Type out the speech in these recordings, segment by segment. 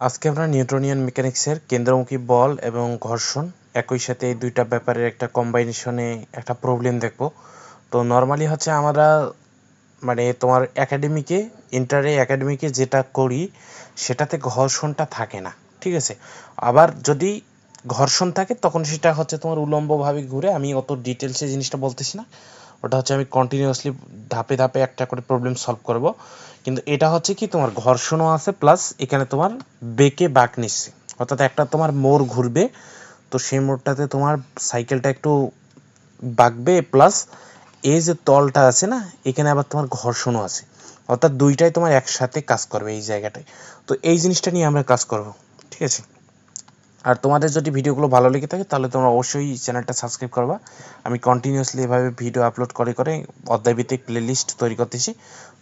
আজকে আমরা নিউটনিয়ান মেকানিক্সের কেন্দ্রমুখী বল এবং ঘর্ষণ একই সাথে এই দুইটা ব্যাপারের একটা কম্বাইনেশনে একটা প্রবলেম দেখব। তো নর্মালি হচ্ছে আমরা মানে তোমার একাডেমিকে ইন্টারে একাডেমিকে যেটা করি, সেটাতে ঘর্ষণটা থাকে না, ঠিক আছে? আবার যদি ঘর্ষণ থাকে, তখন সেটা হচ্ছে তোমার উলম্বভাবে ঘুরে আমি অত ডিটেলসে জিনিসটা বলতেছি না। ওটা হচ্ছে আমি কন্টিনিউয়াসলি ধাপে ধাপে একটা করে প্রবলেম সলভ করব। কিন্তু এটা হচ্ছে কি তোমার ঘর্ষণও আছে প্লাস এখানে তোমার বেঁকে বাঁক নিচ্ছে। অর্থাৎ একটা তোমার মোড় ঘুরবে, তো সেই মোড়টাতে তোমার সাইকেলটা একটু বাঁকবে প্লাস এই যে তলটা আছে না, এখানে আবার তোমার ঘর্ষণও আছে। অর্থাৎ দুইটাই তোমার একসাথে কাজ করবে এই জায়গাটায়। তো এই জিনিসটা নিয়ে আমরা কাজ করব, ঠিক আছে? আর তোমাদের যদি ভিডিওগুলো ভালো লেগে থাকে, তাহলে তোমরা অবশ্যই চ্যানেলটা সাবস্ক্রাইব করবা। আমি কন্টিনিউয়াসলি এভাবে ভিডিও আপলোড করে করে অধ্যায়ভিত্তিক প্লেলিস্ট তৈরি করতেছি।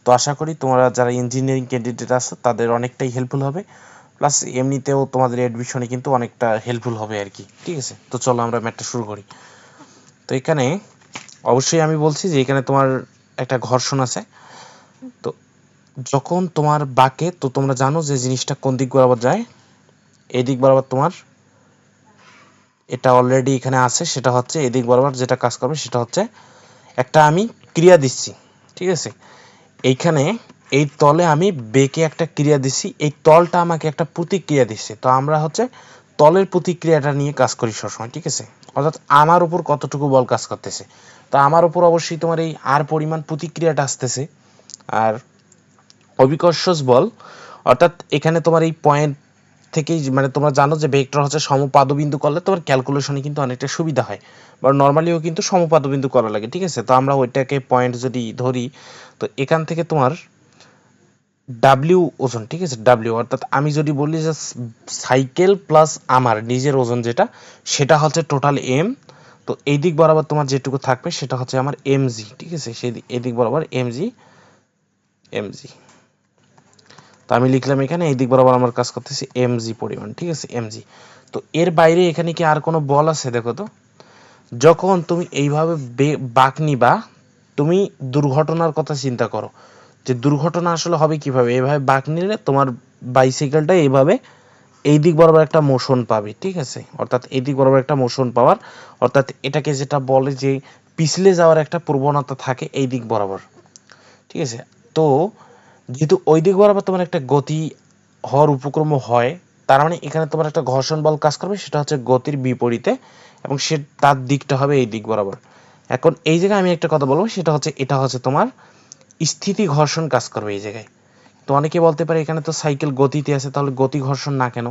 তো আশা করি তোমরা যারা ইঞ্জিনিয়ারিং ক্যান্ডিডেট আছো, তাদের অনেকটাই হেল্পফুল হবে। প্লাস এমনিতেও তোমাদের অ্যাডমিশনে কিন্তু অনেকটা হেল্পফুল হবে আর কি, ঠিক আছে? তো চলো আমরা ম্যাটটা শুরু করি। তো এখানে অবশ্যই আমি বলছি যে, এখানে তোমার একটা ঘর্ষণ আছে। তো যখন তোমার বাঁকে, তো তোমরা জানো যে জিনিসটা কোন দিক বরাবর যায়? এই দিক বরাবর তোমার এটা অলরেডি এখানে আছে, সেটা হচ্ছে এদিক বরাবর যেটা কাজ করবে, সেটা হচ্ছে একটা আমি ক্রিয়া দিচ্ছি, ঠিক আছে? এইখানে এই তলে আমি বেকে একটা ক্রিয়া দিছি, এই তলটা আমাকে একটা প্রতিক্রিয়া দিচ্ছে তো আমরা হচ্ছে তলের প্রতিক্রিয়াটা নিয়ে কাজ করি সবসময়, ঠিক আছে? অর্থাৎ আমার উপর কতটুকু বল কাজ করতেছে। তো আমার উপর অবশ্যই তোমার এই আর পরিমাণ প্রতিক্রিয়াটা আসতেছে। আর অবিকর্ষজ বল, অর্থাৎ এখানে তোমার এই পয়েন্ট থেকেই মানে তোমরা জানো যে ভেক্টর হচ্ছে সমপাদবিন্দু করলে তোমার ক্যালকুলেশনে কিন্তু অনেকটা সুবিধা হয়। বা নর্মালিও কিন্তু সমপাদবিন্দু করা লাগে, ঠিক আছে? তো আমরা ওইটাকে পয়েন্ট যদি ধরি, তো এখান থেকে তোমার ডাব্লিউ ওজন, ঠিক আছে? ডাব্লিউ অর্থাৎ আমি যদি বলি যে সাইকেল প্লাস আমার নিজের ওজন যেটা, সেটা হচ্ছে টোটাল এম তো এই দিক বরাবর তোমার যেটুকু থাকবে সেটা হচ্ছে আমার এমজি ঠিক আছে? সেই এদিক বরাবর এমজি এমজি তো আমি লিখলাম এখানে এই দিক বরাবর আমার কাজ করতেছি এমজি পরিমাণ, ঠিক আছে এমজি তো এর বাইরে এখানে কি আর কোনো বল আছে দেখো তো? যখন তুমি এইভাবে বাঁক নিবা, তুমি দুর্ঘটনার কথা চিন্তা করো। যে দুর্ঘটনা আসলে হবে কীভাবে? এভাবে বাঁক নিলে তোমার বাইসাইকেলটা এইভাবে এই দিক বরাবর একটা মোশন পাবে, ঠিক আছে? অর্থাৎ এই দিক বরাবর একটা মোশন পাওয়ার, অর্থাৎ এটাকে যেটা বলে যে পিছলে যাওয়ার একটা প্রবণতা থাকে এই দিক বরাবর, ঠিক আছে? তো যেহেতু ওই দিক বরাবর তোমার একটা গতি হওয়ার উপক্রম হয়, তার মানে এখানে তোমার একটা ঘর্ষণ বল কাজ করবে, সেটা হচ্ছে গতির বিপরীতে, এবং সে তার দিকটা হবে এই দিক বরাবর। এখন এই জায়গায় আমি একটা কথা বলব, সেটা হচ্ছে, এটা হচ্ছে তোমার স্থিতি ঘর্ষণ কাজ করবে এই জায়গায়। তো অনেকে বলতে পারে, এখানে তো সাইকেল গতিতে আছে, তাহলে গতি ঘর্ষণ না কেন?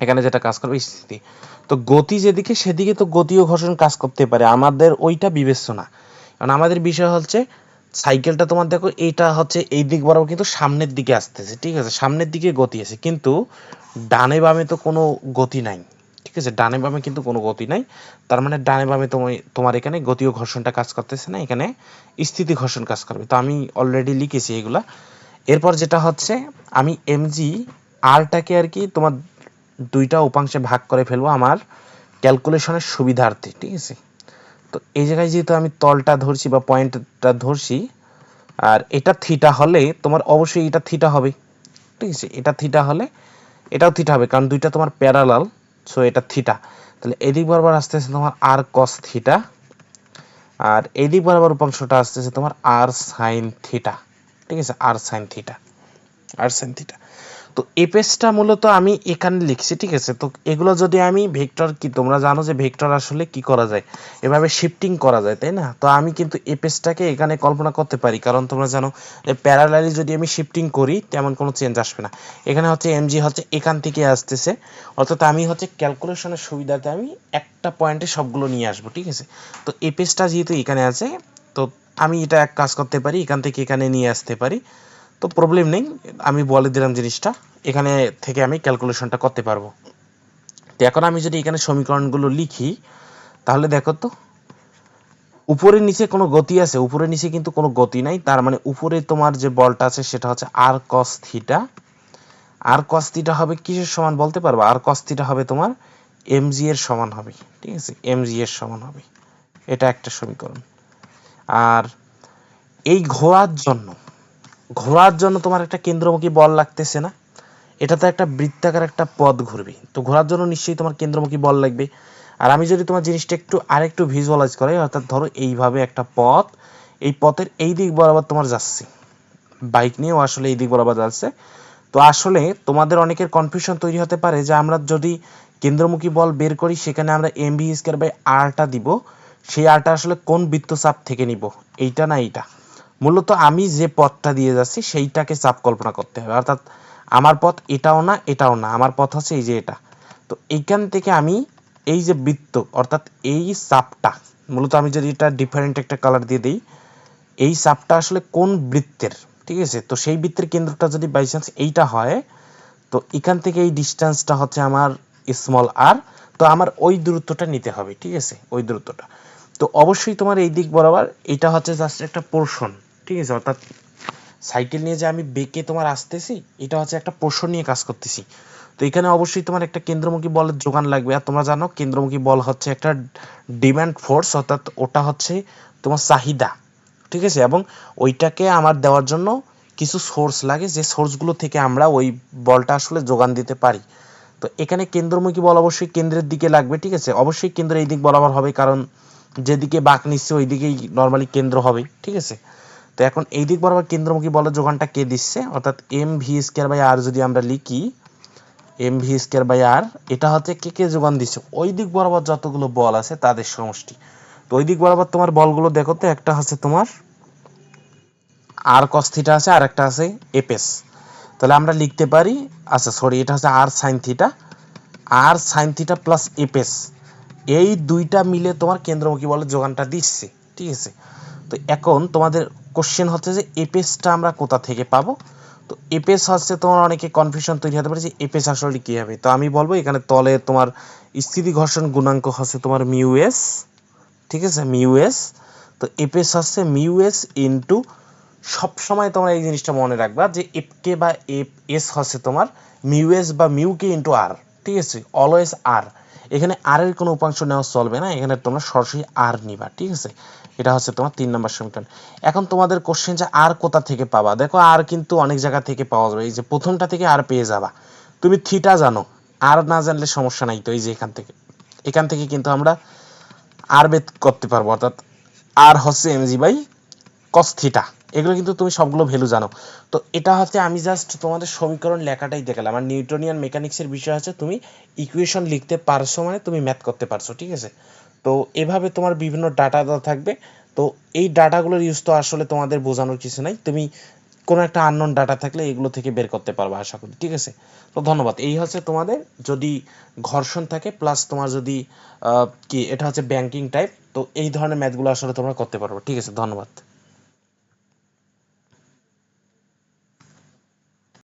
এখানে যেটা কাজ করবে স্থিতি। তো গতি যেদিকে, সেদিকে তো গতি ও ঘর্ষণ কাজ করতে পারে, আমাদের ওইটা বিবেচ্য না। কারণ আমাদের বিষয় হচ্ছে সাইকেলটা তোমার দেখো, এইটা হচ্ছে এই দিক বরাবর কিন্তু সামনের দিকে আসতেছে, ঠিক আছে? সামনের দিকে গতি আছে, কিন্তু ডানে বামে তো কোনো গতি নাই, ঠিক আছে? ডানে বামে কিন্তু কোনো গতি নাই, তার মানে ডানে বামে তোমার তোমার এখানে গতি ও ঘর্ষণটা কাজ করতেছে না, এখানে স্থিতি ঘর্ষণ কাজ করবে। তো আমি অলরেডি লিখেছি এগুলা। এরপর যেটা হচ্ছে, আমি এমজি আরটাকে আর কি তোমার দুইটা উপাংশে ভাগ করে ফেলব আমার ক্যালকুলেশনের সুবিধার্থে, ঠিক আছে? তো এই জায়গায় যেহেতু আমি তলটা ধরছি বা পয়েন্টটা ধরছি, আর এটা থিটা হলে তোমার অবশ্যই এটা থিটা হবে। ঠিক আছে? এটা থিটা হলে এটাও থিটা হবে, কারণ দুইটা তোমার প্যারালাল সো এটা থিটা তাহলে এদিক বরাবর আসতেছে তোমার আর কস থিটা আর এদিক বরাবর উপাংশটা আসতেছে তোমার আর সাইন থিটা ঠিক আছে? আর সাইন থিটা আর সাইন থিটা তো এই পেজটা মূলত আমি এখানে লিখছি, ঠিক আছে? তো এগুলো যদি আমি ভেক্টর কি, তোমরা জানো যে ভেক্টর আসলে কি করা যায়? এভাবে শিফটিং করা যায়, তাই না? তো আমি কিন্তু এই পেজটাকে এখানে কল্পনা করতে পারি। কারণ তোমরা জানো যে প্যারালালি যদি আমি শিফটিং করি, তেমন কোনো চেঞ্জ আসবে না। এখানে হচ্ছে এমজি হচ্ছে এখান থেকে আসতেছে। অর্থাৎ আমি হচ্ছে ক্যালকুলেশনের সুবিধাতে আমি একটা পয়েন্টে সবগুলো নিয়ে আসব, ঠিক আছে? তো এই পেজটা যেহেতু এখানে আছে, তো আমি এটা এক কাজ করতে পারি, এখান থেকে এখানে নিয়ে আসতে পারি। তো প্রবলেম নেই, আমি বলে দিলাম জিনিসটা। এখানে থেকে আমি ক্যালকুলেশনটা করতে পারব। তো এখন আমি যদি এখানে সমীকরণগুলো লিখি, তাহলে দেখো তো, উপরে নিচে কোনো গতি আছে, উপরে নিচে কিন্তু কোনো গতি নাই, তার মানে উপরে তোমার যে বলটা আছে সেটা হচ্ছে আর কস থিটা আর কস থিটা হবে কিসের সমান বলতে পারব? আর কস থিটা হবে তোমার এমজি এর সমান হবে, ঠিক আছে? এমজি এর সমান হবে। এটা একটা সমীকরণ। আর এই ঘোরার জন্য ঘোরার জন্য তোমার একটা কেন্দ্রমুখী বল লাগতেছে না? এটাতে একটা বৃত্তাকার একটা পথ ঘুরবে। তো ঘোরার জন্য নিশ্চয়ই তোমার কেন্দ্রমুখী বল লাগবে। আর আমি যদি তোমার জিনিসটা একটু আরেকটু ভিজুয়ালাইজ করাই অর্থাৎ ধরো এইভাবে একটা পথ, এই পথের এই দিক বরাবর তোমার যাচ্ছে। বাইক নিয়েও আসলে এই দিক বরাবর যাচ্ছে। তো আসলে তোমাদের অনেকের কনফিউশন তৈরি হতে পারে যে আমরা যদি কেন্দ্রমুখী বল বের করি, সেখানে আমরা এম ভি স্কোয়ার বাই আরটা দিব। সেই আরটা আসলে কোন বৃত্তচাপ থেকে নিব? এইটা না এইটা। মূলত আমি যে পথটা দিয়ে যাচ্ছি, সেইটাকে চাপ কল্পনা করতে হবে। অর্থাৎ আমার পথ এটাও না এটাও না। আমার পথ হচ্ছে এই যে এটা। তো এইখান থেকে আমি এই যে বৃত্ত, অর্থাৎ এই সাপটা মূলত আমি যদি এটা ডিফারেন্ট একটা কালার দিয়ে দিই, এই সাপটা আসলে কোন বৃত্তের, ঠিক আছে? তো সেই বৃত্তের কেন্দ্রটা যদি বাই চান্স এইটা হয়, তো এখান থেকে এই ডিস্টেন্সটা হচ্ছে আমার স্মল আর তো আমার ওই দূরত্বটা নিতে হবে, ঠিক আছে? ওই দূরত্বটা। তো অবশ্যই তোমার এই দিক বরাবর, এটা হচ্ছে জাস্ট একটা পোর্শন ঠিক আছে? অর্থাৎ সাইকেল নিয়ে যে আমি বেঁকে তোমার আসতেছি, এটা হচ্ছে একটা পোষণ নিয়ে কাজ করতেছি। তো এখানে অবশ্যই তোমার একটা কেন্দ্রমুখী বলের যোগান লাগবে। আর তোমরা জানো, কেন্দ্রমুখী বল হচ্ছে একটা ডিমান্ড ফোর্স অর্থাৎ ওটা হচ্ছে তোমার চাহিদা। ঠিক আছে? এবং ওইটাকে আমার দেওয়ার জন্য কিছু সোর্স লাগে, যে সোর্সগুলো থেকে আমরা ওই বলটা আসলে যোগান দিতে পারি। তো এখানে কেন্দ্রমুখী বল অবশ্যই কেন্দ্রের দিকে লাগবে, ঠিক আছে? অবশ্যই কেন্দ্র এই দিক বরাবর হবে, কারণ যেদিকে বাঁক নিচ্ছে ওই দিকেই নর্মালি কেন্দ্র হবে, ঠিক আছে? তো এখন এই দিক বরাবর কেন্দ্রমুখী বলের যোগানটা কে দিচ্ছে? অর্থাৎ M V square by R যদি আমরা লিখি M V square by R এটা হচ্ছে কে কে যোগান দিচ্ছে? ওই দিক বরাবর যতগুলো বল আছে তাদের সমষ্টি। তো ওই দিক বরাবর তোমার বলগুলো দেখো তো, একটা হচ্ছে তোমার আর কস থিটা আছে, আর একটা আছে এপেস তাহলে আমরা লিখতে পারি আচ্ছা সরি এটা হচ্ছে R sine theta R sine theta plus এপেস এই দুইটা মিলে তোমার কেন্দ্রমুখী বলের যোগানটা দিচ্ছে, ঠিক আছে? তো এখন তোমাদের কোশ্চেন হচ্ছে যে এপেসটা আমরা কোথা থেকে পাবো? তো এপেস হচ্ছে তোমার অনেকে কনফিউশন তৈরি হতে পারে যে এপেস আসলে কী হবে? তো আমি বলব এখানে তলে তোমার স্থিতি ঘর্ষণ গুণাঙ্ক হচ্ছে তোমার মিউএস ঠিক আছে? মিউএস তো এপেস হচ্ছে মিউএস ইন্টু সবসময় তোমরা এই জিনিসটা মনে রাখবা যে এফ কে বা এফ এস হচ্ছে তোমার মিউএস বা মিউ কে ইন্টু আর ঠিক আছে? অলওয়েজ আর এখানে আর এর কোনো উপাংশ নেওয়া চলবে না, এখানে তোমরা সরাসরি আর নিবা, ঠিক আছে? এটা হচ্ছে তোমার তিন নম্বর সমীকরণ। এখন তোমাদের কোশ্চেন যে আর কোথা থেকে পাবা? দেখো আর কিন্তু অনেক জায়গা থেকে পাওয়া যাবে, এই যে প্রথমটা থেকে আর পেয়ে যাবা। তুমি থিটা জানো আর না জানলে সমস্যা নাই তো, এই যে এখান থেকে। এখান থেকে কিন্তু আমরা আর বেদ করতে পারব, অর্থাৎ আর হচ্ছে এমজি বাই কস থিটা এগুলো কিন্তু তুমি সবগুলো ভ্যালু জানো। তো এটা হচ্ছে আমি জাস্ট তোমাদের সমীকরণ লেখাটাই দেখালাম। আর নিউটনিয়ান মেকানিক্সের বিষয় হচ্ছে তুমি ইকুয়েশন লিখতে পারছ মানে তুমি ম্যাথ করতে পারছ, ঠিক আছে? তো এভাবে তোমার বিভিন্ন ডাটা দেওয়া থাকবে। তো এই ডাটাগুলোর ইউজ তো আসলে তোমাদের বোঝানোর কিছু নাই। তুমি কোনো একটা আননোন ডাটা থাকলে এগুলো থেকে বের করতে পারবে আশা করি, ঠিক আছে? তো ধন্যবাদ। এই হচ্ছে তোমাদের যদি ঘর্ষণ থাকে প্লাস তোমার যদি কি, এটা হচ্ছে ব্যাংকিং টাইপ তো এই ধরনের ম্যাথগুলো আসলে তোমরা করতে পারবে, ঠিক আছে? ধন্যবাদ।